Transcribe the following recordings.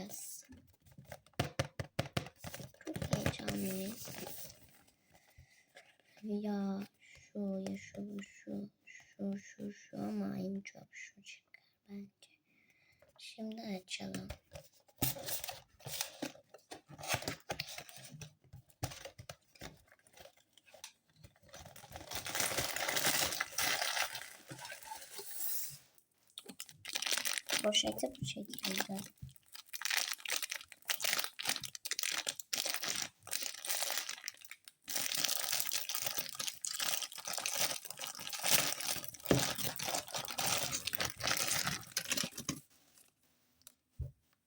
deneyeceğiz. Çok heyecanlıyız. Ya şu ya şu şu şu şu şu ama en çok şu çıkar bence. Şimdi açalım. Poşeti bu şekilde.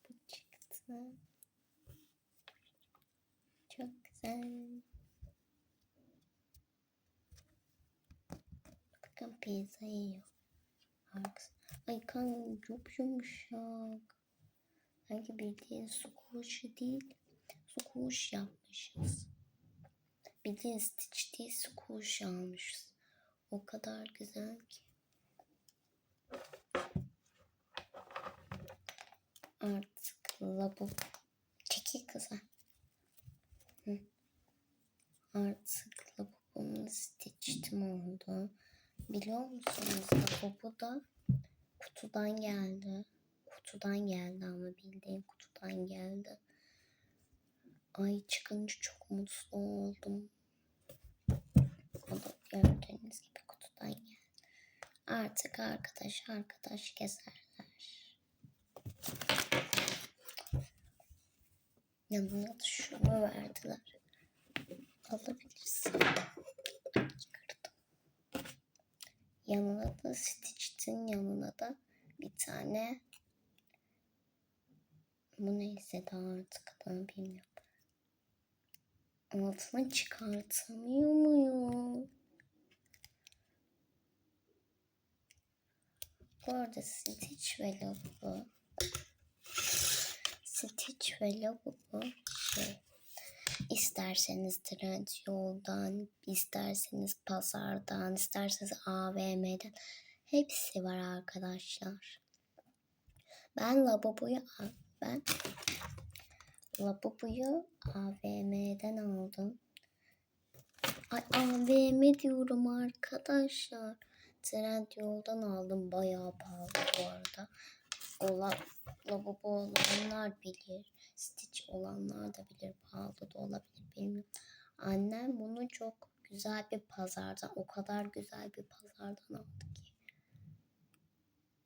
Bu çıktı. Güzel. Bakın pizza yiyor. Ay kan çok yumuşak. Sanki bildiğin kuşu değil. Kuş yapmışız. Bildiğin stitch değil kuş almışız. O kadar güzel ki. Artık lavabo. Çekil kıza. Hı. Artık lavabomun stitch'tim oldu. Biliyor musunuz lavabo da kutudan geldi. Kutudan geldi ama bildiğin kutudan geldi. Ay çıkınca çok mutlu oldum. O da gördüğünüz gibi kutudan geldi. Artık arkadaş arkadaş gezerler. Yanına da şunu verdiler. Alabilirsin. Çıkardım. Yanına da Stitch'in yanına da bir tane bu neyse daha artık adını bilmiyorum. Altına çıkartamıyor muyum? Bu arada Stitch ve Lavabo Stitch ve şey İsterseniz trend yoldan, isterseniz pazardan, isterseniz AVM'den hepsi var arkadaşlar. Ben lavaboyu ben lavaboyu AVM'den aldım. Ay AVM diyorum arkadaşlar. Trend yoldan aldım. Bayağı pahalı bu arada. Ola, lavabo olanlar bilir. Stitch olanlar da bilir. Pahalı da olabilir bilmiyorum. Annem bunu çok güzel bir pazardan, o kadar güzel bir pazardan aldı.